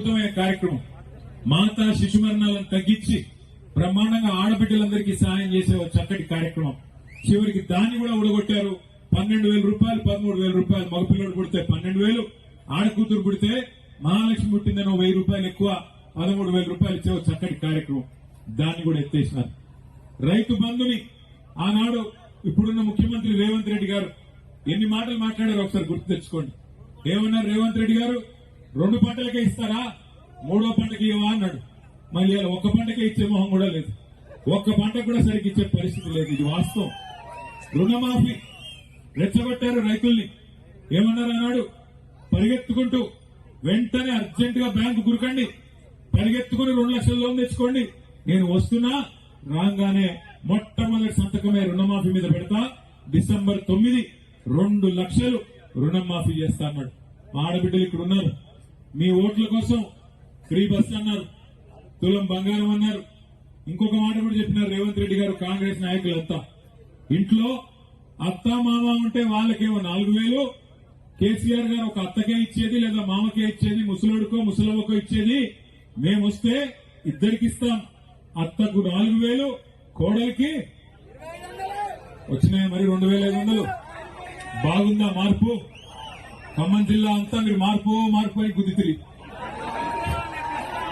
అద్భుతమైన కార్యక్రమం. మాతా శిశు మరణాలను తగ్గించి బ్రహ్మాండంగా ఆడబిడ్డలందరికీ సహాయం చేసే ఒక చక్కటి కార్యక్రమం. చివరికి దాన్ని కూడా ఉడగొట్టారు పన్నెండు వేల రూపాయలు పదమూడు వేల రూపాయలు మగపిల్లడు పుడితే పన్నెండు వేలు ఆడకూతురు పుడితే మహాలక్ష్మి పుట్టిందని వెయ్యి రూపాయలు ఎక్కువ పదమూడు వేల రూపాయలు ఇచ్చే ఒక చక్కటి కార్యక్రమం. దాన్ని కూడా ఎత్తేసినారు. రైతు బంధుని ఆనాడు ఇప్పుడున్న ముఖ్యమంత్రి రేవంత్ రెడ్డి గారు ఎన్ని మాటలు మాట్లాడారో ఒకసారి గుర్తు తెచ్చుకోండి. ఏమన్నారు రేవంత్ రెడ్డి గారు? రెండు పంటలకే ఇస్తారా? మూడో పంటకి ఇవ్వా అన్నాడు. మళ్ళీ ఇలా ఒక్క పంటకే ఇచ్చే మొహం కూడా లేదు. ఒక్క పంట కూడా సరిగ్గా ఇచ్చే పరిస్థితి లేదు. ఇది వాస్తవం. రుణమాఫీ రెచ్చగొట్టారు రైతుల్ని. ఏమన్నారు అన్నాడు? పరిగెత్తుకుంటూ వెంటనే అర్జెంట్గా బ్యాంకు గురకండి. పరిగెత్తుకుని రెండు లక్షల లోన్ తెచ్చుకోండి. నేను వస్తున్నా రాగానే మొట్టమొదటి సంతకమే రుణమాఫీ మీద పెడతా. డిసెంబర్ తొమ్మిది రెండు లక్షలు రుణమాఫీ చేస్తా అన్నాడు. మా ఆడబిడ్డలు ఇక్కడ ఉన్నారు మీ ఓట్ల కోసం ఫ్రీ బస్ అన్నారు తులం బంగారం అన్నారు. ఇంకొక మాట కూడా చెప్పినారు రేవంత్ రెడ్డి గారు కాంగ్రెస్ నాయకులంతా ఇంట్లో అత్త మామ ఉంటే వాళ్ళకేమో నాలుగు వేలు కేసీఆర్ గారు ఒక అత్తకే ఇచ్చేది లేదా మామకే ఇచ్చేది ముసలోడికో ముసలవ్వకో ఇచ్చేది. మేము వస్తే ఇద్దరికి ఇస్తాం. అత్తకు నాలుగు వేలు కోడలికి వచ్చినాయి మరి రెండు వేల ఐదు వందలు. బాగుందా మార్పు? ఖమ్మం జిల్లా అంతా మీరు మార్పు మార్పు అని గుద్దుతిరి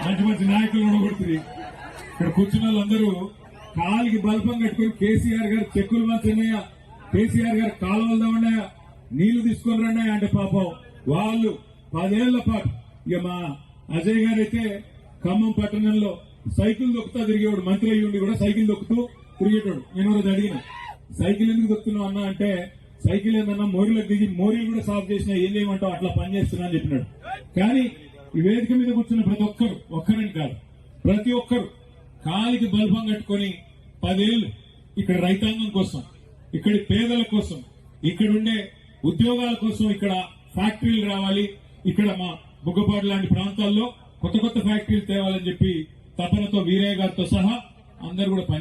మంచి మంచి నాయకులు ఉండబడుతుంది ఇక్కడ కూర్చున్న వాళ్ళందరూ కాలికి బల్పం కట్టుకుని కేసీఆర్ గారు చెక్కులు మార్చున్నాయా కేసీఆర్ గారు కాలువలు ఉన్నాయా నీళ్ళు తీసుకొని రండి అంటే పాపం వాళ్ళు పదేళ్ళ పాటు. ఇక మా అజయ్ గారు అయితే ఖమ్మం పట్టణంలో సైకిల్ దొక్కుతా తిరిగేవాడు. మంత్రి అయ్యి ఉండి కూడా సైకిల్ దొక్కుతూ తిరిగేటోడు. నేను రోజు అడిగిన. సైకిల్ ఎందుకు దొక్కుతున్నావు అన్నా అంటే సైకిల్ ఏందన్నా మోరీలకు దిగి మోరీలు కూడా సాఫ్ చేసినా ఏం చేయమంటావు? అట్లా పనిచేస్తున్నా అని చెప్పినాడు. కానీ ఈ వేదిక మీద కూర్చున్న ప్రతి ఒక్కరు ఒక్కరని కాదు ప్రతి ఒక్కరు కాలికి బల్బం కట్టుకొని పదేళ్ళు ఇక్కడ రైతాంగం కోసం ఇక్కడి పేదల కోసం ఇక్కడ ఉండే ఉద్యోగాల కోసం ఇక్కడ ఫ్యాక్టరీలు రావాలి. ఇక్కడ మా బుగ్గపాడు లాంటి ప్రాంతాల్లో కొత్త కొత్త ఫ్యాక్టరీలు తేవాలని చెప్పి తపనతో వీరయ్య గారితో సహా అందరు కూడా పని